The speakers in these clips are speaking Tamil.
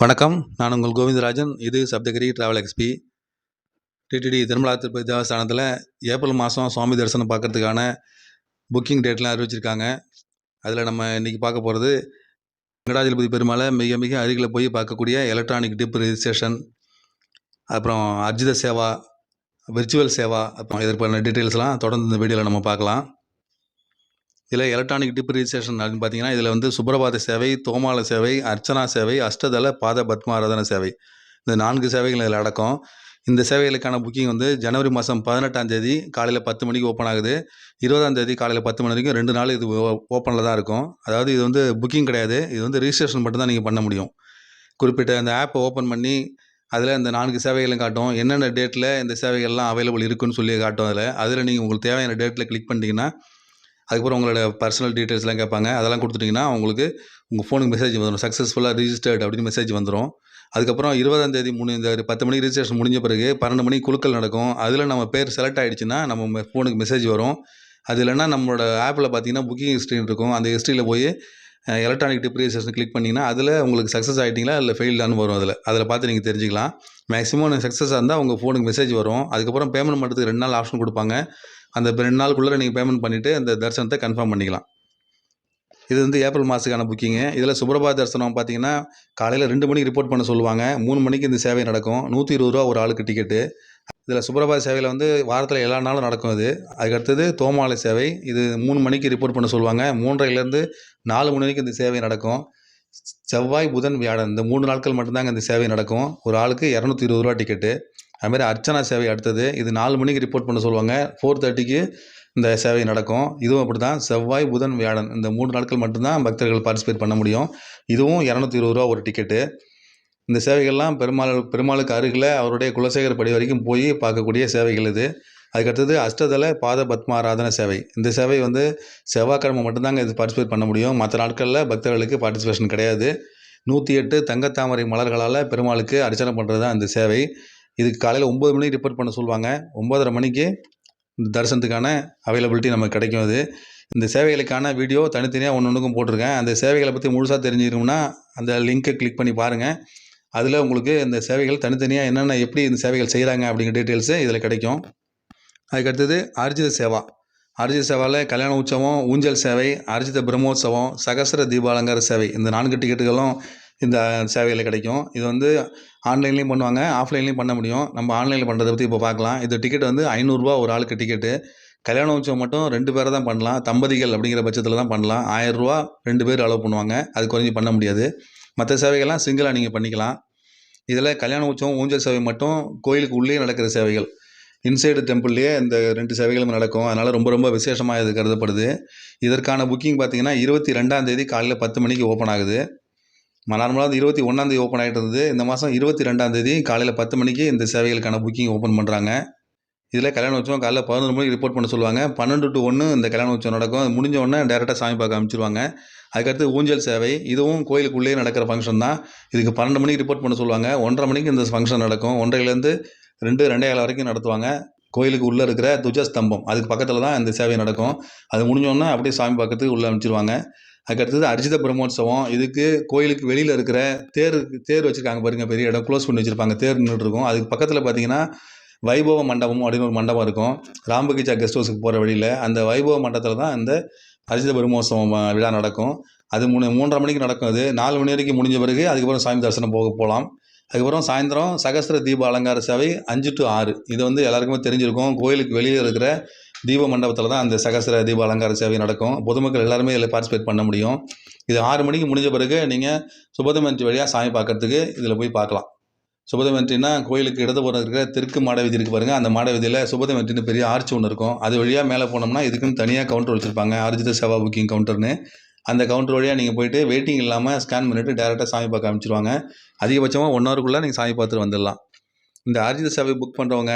வணக்கம். நான் உங்கள் கோவிந்தராஜன். இது Saptagiri travel X P TTD Tirumala Tirupati தேவஸ்தானத்தில் April மாதம் சுவாமி தரிசனம் பார்க்குறதுக்கான புக்கிங் டேட்லாம் அறிவிச்சிருக்காங்க. அதில் நம்ம இன்றைக்கி பார்க்க போகிறது வெங்கடாஜலபதி பெருமாளை மிக மிக அருகில் போய் பார்க்கக்கூடிய எலக்ட்ரானிக் டிப் ரிஜிஸ்ட்ரேஷன் அப்புறம் அர்ஜித சேவா விர்ச்சுவல் சேவா அப்புறம் இதற்கான டீட்டெயில்ஸ்லாம் தொடர்ந்து இந்த வீடியோவில் நம்ம பார்க்கலாம். இதில் எலக்ட்ரானிக் டிப்ரிசியேஷன் அப்படின்னு பார்த்தீங்கன்னா இதில் வந்து சுப்ரபாத சேவை தோமால சேவை அர்ச்சனா சேவை அஷ்டதள பாத பத்மாராதன சேவை. இந்த நான்கு சேவைகள் இதில் அடக்கம். இந்த சேவைகளுக்கான புக்கிங் வந்து ஜனவரி மாதம் பதினெட்டாம் தேதி காலையில் பத்து மணிக்கு ஓப்பன் ஆகுது. இருபதாம் தேதி காலையில் பத்து மணி வரைக்கும் ரெண்டு நாள் இது ஓப்பனில் தான் இருக்கும். அதாவது இது வந்து புக்கிங் கிடையாது. இது வந்து ரிஜிஸ்ட்ரேஷன் மட்டும்தான் நீங்கள் பண்ண முடியும். குறிப்பிட்ட அந்த ஆப்பை ஓப்பன் பண்ணி அதில் இந்த நான்கு சேவைகளும் காட்டும். என்னென்ன டேட்டில் இந்த சேவைகள்லாம் அவைலபிள் இருக்குன்னு சொல்லி காட்டும் அதில். அதில் நீங்கள் உங்களுக்கு தேவையான டேட்டில் கிளிக் பண்ணிட்டீங்கன்னா அதுக்கப்புறம் உங்களோட பர்சனல் டீட்டெயில்ஸ்லாம் கேட்பாங்க. அதெல்லாம் கொடுத்துட்டிங்கன்னா உங்களுக்கு உங்கள் ஃபோனுக்கு மெசேஜ் வந்துடும் சக்ஸஸ்ஃபுல்லாக ரிஜிஸ்டர்ட் அப்படின்னு மெசேஜ் வந்துடும் அதுக்கப்புறம் இருபதாம் தேதி முடிஞ்ச பத்து மணிக்கு ரிஜிஸ்ட்ரேஷன் முடிஞ்ச பிறகு பன்னெண்டு மணிக்கு குழுக்கள் நடக்கும். அதில் நம்ம பேர் செலக்ட் ஆகிடுச்சுன்னா நம்ம ஃபோனுக்கு மெசேஜ் வரும். அது இல்லைன்னா நம்மளோட ஆப்பில் பார்த்தீங்கன்னா புக்கிங் ஹிஸ்ட்ரின்னு இருக்கும். அந்த ஹிஸ்ட்ரியில் போய் எலக்ட்ரானிக் டிப்ரியேஷன் கிளிக் பண்ணிங்கன்னா அதில் உங்களுக்கு சக்ஸஸ் ஆகிட்டிங்களா இல்லை ஃபெயில்டானு வரும் அதில்? அதில் பார்த்து நீங்கள் தெரிஞ்சுக்கலாம். மேக்ஸிமம் சக்ஸஸாக இருந்தால் உங்கள் ஃபோனுக்கு மெசேஜ் வரும். அதுக்கப்புறம் பேமெண்ட் பண்ணுறதுக்கு ரெண்டு நாள் ஆப்ஷன் கொடுப்பாங்க. அந்த ரெண்டு நாளுக்குள்ளே நீங்கள் பேமெண்ட் பண்ணிவிட்டு அந்த தரிசனத்தை கன்ஃபார்ம் பண்ணிக்கலாம். இது வந்து ஏப்ரல் மாதத்துக்கான புக்கிங்கு இதில் சுப்பிரபா தரிசனம் பார்த்தீங்கன்னா காலையில் ரெண்டு மணிக்கு ரிப்போர்ட் பண்ண சொல்லுவாங்க. மூணு மணிக்கு இந்த சேவை நடக்கும். நூற்றி இருபது ரூபா ஒரு ஆளுக்கு டிக்கெட்டு இதில் சுப்பிரபாத சேவையில் வந்து வாரத்தில் எல்லா நாளும் நடக்கும் இது. அதுக்கடுத்தது தோமாலை சேவை. இது மூணு மணிக்கு ரிப்போர்ட் பண்ண சொல்லுவாங்க. மூன்றரைலேருந்து நாலு மணி வரைக்கும் இந்த சேவை நடக்கும். செவ்வாய் புதன் வியாழன் இந்த மூணு நாட்கள் மட்டும்தாங்க இந்த சேவை நடக்கும். ஒரு ஆளுக்கு இரநூத்தி இருபது ரூபா டிக்கெட்டு அதுமாதிரி அர்ச்சனா சேவை அடுத்தது. இது நாலு மணிக்கு ரிப்போர்ட் பண்ண சொல்லுவாங்க. ஃபோர் தேர்ட்டிக்கு இந்த சேவை நடக்கும். இதுவும் அப்படி தான் செவ்வாய் புதன் வியாழன் இந்த மூணு நாட்கள் மட்டும்தான் பக்தர்கள் பார்ட்டிசிபேட் பண்ண முடியும். இதுவும் இரநூத்தி இருபது ரூபா ஒரு டிக்கெட்டு இந்த சேவைகள்லாம் பெருமாள் பெருமாளுக்கு அருகில் அவருடைய குலசேகர படி வரைக்கும் போய் பார்க்கக்கூடிய சேவைகள் இது. அதுக்கடுத்தது அஷ்டதள பாத பத்மாராதன சேவை. இந்த சேவை வந்து செவ்வாய்க்கிழமை மட்டும்தாங்க இது பார்ட்டிசிபேட் பண்ண முடியும். மற்ற நாட்களில் பக்தர்களுக்கு பார்ட்டிசிபேஷன் கிடையாது. நூற்றி எட்டு தங்கத்தாமரை மலர்களால் பெருமாளுக்கு அர்ச்சனை பண்ணுறது தான் இந்த சேவை. இதுக்கு காலையில் ஒம்பது மணிக்கு ரிப்போர்ட் பண்ண சொல்லுவாங்க. ஒம்பதரை மணிக்கு இந்த தரிசனத்துக்கான அவைலபிலிட்டி நமக்கு கிடைக்கும் அது. இந்த சேவைகளுக்கான வீடியோ தனித்தனியாக ஒன்று ஒன்றுக்கும் போட்டிருக்கேன். அந்த சேவைகளை பற்றி முழுசாக தெரிஞ்சுக்கணும்னா அந்த லிங்க்கை கிளிக் பண்ணி பாருங்கள் அதில் உங்களுக்கு இந்த சேவைகள் தனித்தனியாக என்னென்ன எப்படி இந்த சேவைகள் செய்கிறாங்க அப்படிங்கிற டீட்டெயில்ஸு இதில் கிடைக்கும். அதுக்கடுத்தது அர்ஜித சேவா. அர்ஜித சேவாவில் கல்யாண உற்சவம் ஊஞ்சல் சேவை அர்ஜித பிரம்மோற்சவம் சகசர தீபாலங்கார சேவை இந்த நான்கு டிக்கெட்டுகளும் இந்த சேவையில் கிடைக்கும். இது வந்து ஆன்லைன்லேயும் பண்ணுவாங்க ஆஃப்லைன்லேயும் பண்ண முடியும். நம்ம ஆன்லைனில் பண்ணுறதை பற்றி இப்போ பார்க்கலாம் இது டிக்கெட் வந்து ஐநூறுரூவா ஒரு ஆளுக்கு டிக்கெட்டு. கல்யாண உற்சவம் மட்டும் ரெண்டு பேரை தான் பண்ணலாம். தம்பதிகள் அப்படிங்கிற பட்சத்தில் தான் பண்ணலாம். ஆயிரரூவா ரெண்டு பேர் அலோவ் பண்ணுவாங்க. அது குறைஞ்சி பண்ண முடியாது. மற்ற சேவைகள்லாம் சிங்கிளாக நீங்கள் பண்ணிக்கலாம். இதில் கல்யாண உற்சவம் ஊஞ்சல் சேவை மட்டும் கோயிலுக்கு உள்ளே நடக்கிற சேவைகள். இன்சைடு டெம்பிள்லேயே இந்த ரெண்டு சேவைகளும் நடக்கும். அதனால் ரொம்ப ரொம்ப விசேஷமாக இது கருதப்படுது. இதற்கான புக்கிங் பார்த்தீங்கன்னா இருபத்தி ரெண்டாம் தேதி காலையில் பத்து மணிக்கு ஓப்பன் ஆகுது. நார்மலாக வந்து இருபத்தி ஒன்றாந்தேதி ஓப்பன் ஆகிட்டு இருந்தது. இந்த மாதம் இருபத்தி ரெண்டாந்தேதி காலையில் பத்து மணிக்கு இந்த சேவைகளுக்கான புக்கிங் ஓப்பன் பண்ணுறாங்க இதில் கல்யாண உற்சவம் காலைல பதினொரு மணிக்கு ரிப்போர்ட் பண்ண சொல்லுவாங்க. பன்னெண்டு டு ஒன்று இந்த கல்யாண உற்சவம் நடக்கும். அது முடிஞ்ச உடனே டேரெக்டாக சாமி பார்க்க அமைச்சிருவாங்க. அதுக்கடுத்து ஊஞ்சல் சேவை இதுவும் கோயிலுக்குள்ளேயே நடக்கிற ஃபங்க்ஷன் தான். இதுக்கு பன்னெண்டு மணிக்கு ரிப்போர்ட் பண்ண சொல்லுவாங்க. ஒன்றரை மணிக்கு இந்த ஃபங்க்ஷன் நடக்கும். ஒன்றையிலேருந்து ரெண்டு ரெண்டே கால வரைக்கும் நடத்துவாங்க. கோயிலுக்கு உள்ளே இருக்கிற துஜஸ்தம்பம் அதுக்கு பக்கத்தில் தான் இந்த சேவை நடக்கும். அது முடிஞ்சோன்னா அப்படியே சாமி பக்கத்துக்கு உள்ளே அனுப்பிச்சிருவாங்க. அதுக்கடுத்தது அர்ஜித பிரம்மோற்சவம். இதுக்கு கோயிலுக்கு வெளியில் இருக்கிற தேர் தேர் வச்சுருக்காங்க பாருங்கள் பெரிய இடம். க்ளோஸ் பண்ணி வச்சுருப்பாங்க. தேர் நின்றுட்டுருக்கும் அதுக்கு பக்கத்தில் பார்த்தீங்கன்னா வைபவ மண்டபம் அப்படின்னு ஒரு மண்டபம் இருக்கும். ராம்பகிச்சா கெஸ்ட் ஹவுஸுக்கு போகிற வழியில் அந்த வைபவ மண்டபத்தில் தான் அந்த அரிசித பிரம்மோத்சவம் விழா நடக்கும். அது மூணு மூன்றரை மணிக்கு நடக்கும் அது. நாலு மணி வரைக்கும் முடிஞ்ச பிறகு அதுக்கப்புறம் சாமி தரிசனம் போக போகலாம் அதுக்கப்புறம் சாயந்தரம் சகஸ்திர தீப அலங்கார சேவை அஞ்சு டு ஆறு. இது வந்து எல்லாருக்குமே தெரிஞ்சிருக்கும். கோயிலுக்கு வெளியே இருக்கிற தீப மண்டபத்தில் தான் அந்த சகஸ்திர தீப அலங்கார சேவை நடக்கும். பொதுமக்கள் எல்லாருமே இதில் பார்ட்டிசிபேட் பண்ண முடியும். இது ஆறு மணிக்கு முடிஞ்ச பிறகு நீங்கள் சுபதமஞ்சி வழியாக சாமி பார்க்கறதுக்கு இதில் போய் பார்க்கலாம். சுபதமன்றினா கோயிலுக்கு இடதுபுறம் இருக்கிற தெற்கு மாட வீதி இருக்கு பாருங்கள் அந்த மாட வீதியில் சுபதமன்றின்னு பெரிய ஆர்ச் ஒன்று இருக்கும். அது வழியாக மேலே போனோம்னா இதுக்குன்னு தனியாக கவுண்டர் வச்சுருப்பாங்க. அர்ஜித சேவா புக்கிங் கவுண்டர்னு அந்த கவுண்டர் வழியாக நீங்கள் போயிட்டு வெயிட்டிங் இல்லாமல் ஸ்கேன் பண்ணிவிட்டு டேரெக்டாக சாமி பார்க்க அமைச்சிருவாங்க அதிகபட்சமாக ஒன் ஹவருக்குள்ளே நீங்கள் சாமி பார்த்துட்டு வந்துடலாம். இந்த அரிஜித சேவை புக் பண்ணுறவங்க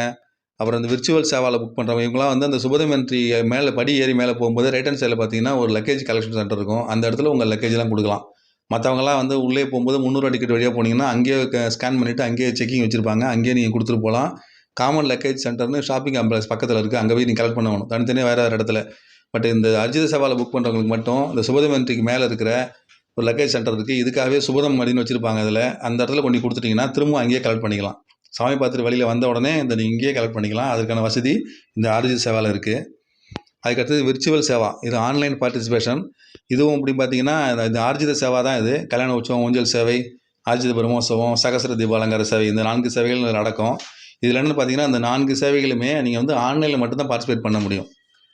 அப்புறம் இந்த விர்ச்சுவல் சேவாவில் புக் பண்ணுறவங்க இவங்களாம் வந்து அந்த சுபதமன்றி மேலே படி ஏறி மேலே போகும்போது ரைட் ஹேண்ட் சைடில் பார்த்தீங்கன்னா ஒரு லக்கேஜ் கலெக்ஷன் சென்டர் இருக்கும். அந்த இடத்துல உங்கள் லக்கேஜ்லாம் கொடுக்கலாம். மற்றவங்களாம் வந்து உள்ளே போகும்போது முந்நூறுவா டிக்கெட் வழியாக போனீங்கன்னா அங்கேயே ஸ்கேன் பண்ணிவிட்டு அங்கேயே செக்கிங் வச்சுருப்பாங்க. அங்கேயே நீங்கள் கொடுத்துட்டு போகலாம் காமன் லக்கேஜ் சென்டர்னு ஷாப்பிங் காம்ப்ளெக்ஸ் பக்கத்தில் இருக்குது அங்கே போய் நீங்கள் கலெக்ட் பண்ணணும் தனித்தனியாக வேறு வேறு இடத்துல. பட் இந்த அர்ஜித சவாலை புக் பண்ணுறவங்களுக்கு மட்டும் இந்த சுபதமன்றிக்கு மேலே இருக்கிற ஒரு லக்கேஜ் சென்டர் இருக்குது இதுக்காகவே சுபதம் மடின்னு வச்சுருப்பாங்க அதில். அந்த இடத்துல கொண்டு கொடுத்துட்டிங்கன்னா திரும்ப அங்கேயே கலெக்ட் பண்ணிக்கலாம். சாமி பார்த்துட்டு வெளியில் வந்த உடனே இந்த நீங்கள் இங்கேயே கலெக்ட் பண்ணிக்கலாம். அதுக்கான வசதி இந்த ஆர்ஜி சேவாவில் இருக்குது அதுக்கடுத்தது விர்ச்சுவல் சேவா. இது ஆன்லைன் பார்ட்டிசிபேஷன் இதுவும் இப்படி பார்த்தீங்கன்னா இந்த- ஆர்ஜித சேவா தான் இது. கல்யாண உற்சவம் ஊஞ்சல் சேவை ஆர்ஜித பிரம்மோற்சவம் சகசர தீபாலங்கார சேவை இந்த நான்கு சேவைகள் நடக்கும். இதில் என்னென்னு பார்த்தீங்கன்னா அந்த நான்கு சேவைகளுமே நீங்கள் வந்து ஆன்லைனில் மட்டும்தான் பார்ட்டிசிபேட் பண்ண முடியும்.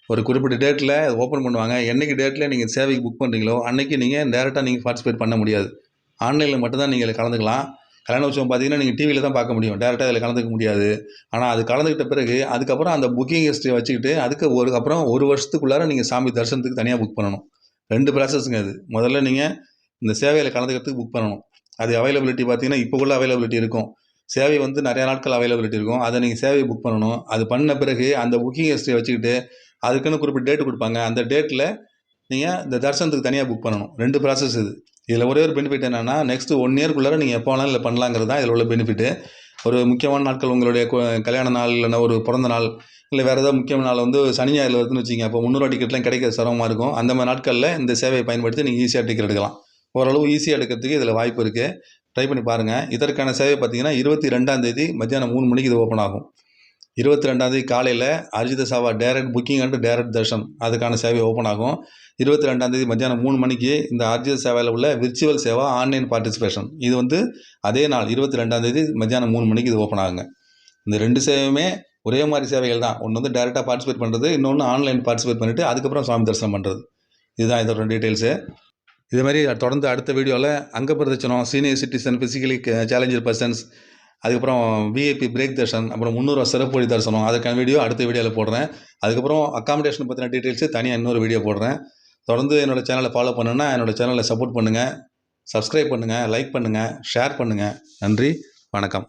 ஒரு குறிப்பிட்ட டேட்டில் ஓப்பன் பண்ணுவாங்க. என்னைக்கு டேட்டில் நீங்கள் சேவைக்கு புக் பண்ணுறீங்களோ அன்னைக்கு நீங்கள் டேரெக்டாக நீங்கள் பார்ட்டிசிபேட் பண்ண முடியாது. ஆன்லைனில் மட்டும்தான் நீங்கள் கலந்துக்கலாம். கல்யாண உற்சவம் பார்த்தீங்கன்னா நீங்கள் டிவியில் தான் பார்க்க முடியும். டேரெக்டாக அதில் கலந்துக்க முடியாது. ஆனால் அது கலந்துக்கிட்ட பிறகு அதுக்கப்புறம் அந்த புக்கிங் ஹிஸ்ட்ரி வச்சுக்கிட்டு அதுக்கு ஒரு அப்புறம் ஒரு வருஷத்துக்குள்ளார நீங்கள் சாமி தரிசனத்துக்கு தனியாக புக் பண்ணணும். ரெண்டு ப்ராசஸ்ங்க அது. முதல்ல நீங்கள் இந்த சேவையில் கலந்துக்கிறதுக்கு புக் பண்ணணும். அது அவைலபிலிட்டி பார்த்தீங்கன்னா இப்போ உள்ள அவைலபிலிட்டி இருக்கும். சேவை வந்து நிறைய நாட்கள் அவைலபிலிட்டி இருக்கும். அதை நீங்கள் சேவையை புக் பண்ணணும். அது பண்ண பிறகு அந்த புக்கிங் ஹிஸ்ட்ரி வச்சுக்கிட்டு அதுக்குன்னு குறிப்பிட்ட டேட் கொடுப்பாங்க. அந்த டேட்டில் நீங்கள் இந்த தரிசனத்துக்கு தனியாக புக் பண்ணணும். ரெண்டு ப்ராசஸ் இது. இதில் ஒரே ஒரு பெனிஃபிட் என்னென்னா நெக்ஸ்ட் ஒன் இயர்க்குள்ளார நீங்கள் எப்போ வேணாலும் இல்லை பண்ணலாங்கிறது தான் இதில் உள்ள பெனிஃபிட்டு ஒரு முக்கியமான நாட்கள் உங்களுடைய கல்யாண நாள் இல்லைன்னா ஒரு பிறந்த நாள் இல்லை வேறு ஏதாவது முக்கியமான நாள் வந்து சனி ஞாயிறு வருதுன்னு வச்சிங்க அப்போ முந்நூறுவா டிக்கெட்லாம் கிடைக்க சிரமமாக இருக்கும். அந்த மாதிரி நாட்களில் இந்த சேவையை பயன்படுத்தி நீங்கள் ஈஸியாக டிக்கெட் எடுக்கலாம். ஓரளவு ஈஸியாக எடுக்கிறதுக்கு இதில் வாய்ப்பு இருக்குது ட்ரை பண்ணி பாருங்கள் இதற்கான சேவை பார்த்தீங்கன்னா இருபத்தி ரெண்டாம் தேதி மத்தியானம் மூணு மணிக்கு இது ஓப்பன் ஆகும். இருபத்தி ரெண்டாந்தேதி காலையில் அர்ஜித சாவா direct booking and direct darshan அதுக்கான சேவை ஓப்பன் ஆகும். இருபத்தி ரெண்டாந்தேதி மத்தியானம் மூணு மணிக்கு இந்த அர்ஜித சேவையில் உள்ள விர்ச்சுவல் சேவா ஆன்லைன் பார்ட்டிசிபேஷன் இது வந்து அதே நாள் இருபத்தி ரெண்டாந்தேதி மத்தியானம் மூணு மணிக்கு இது ஓப்பன் ஆகுங்க. இந்த ரெண்டு சேவையுமே ஒரே மாதிரி சேவைகள் தான். ஒன்று வந்து டேரெக்டாக பார்ட்டிசிபேட் பண்ணுறது இன்னொன்று ஆன்லைன் பார்ட்டிசிபேட் பண்ணிவிட்டு அதுக்கப்புறம் சுவாமி தரிசனம் பண்ணுறது இதுதான் இதோட டீட்டெயில்ஸு இதே மாதிரி தொடர்ந்து அடுத்த வீடியோவில் அங்க பிரதட்சணம் senior citizen physically challenger persons அதுக்கப்புறம் விஐபி பிரேக் தர்ஷன் அப்புறம் முந்நூறுவா சிறப்பு வழி தரிசனம் அதுக்கான வீடியோ அடுத்த வீடியோவில் போடுறேன். அதுக்கப்புறம் அக்காமடேஷன் பற்றின டீட்டெயில்ஸு தனியாக இன்னொரு வீடியோ போடுறேன். தொடர்ந்து என்னோட சேனலை ஃபாலோ பண்ணுன்னா என்னோடய சேனலை சப்போர்ட் பண்ணுங்கள் சப்ஸ்கிரைப் பண்ணுங்கள் லைக் பண்ணுங்கள் ஷேர் பண்ணுங்கள் நன்றி வணக்கம்.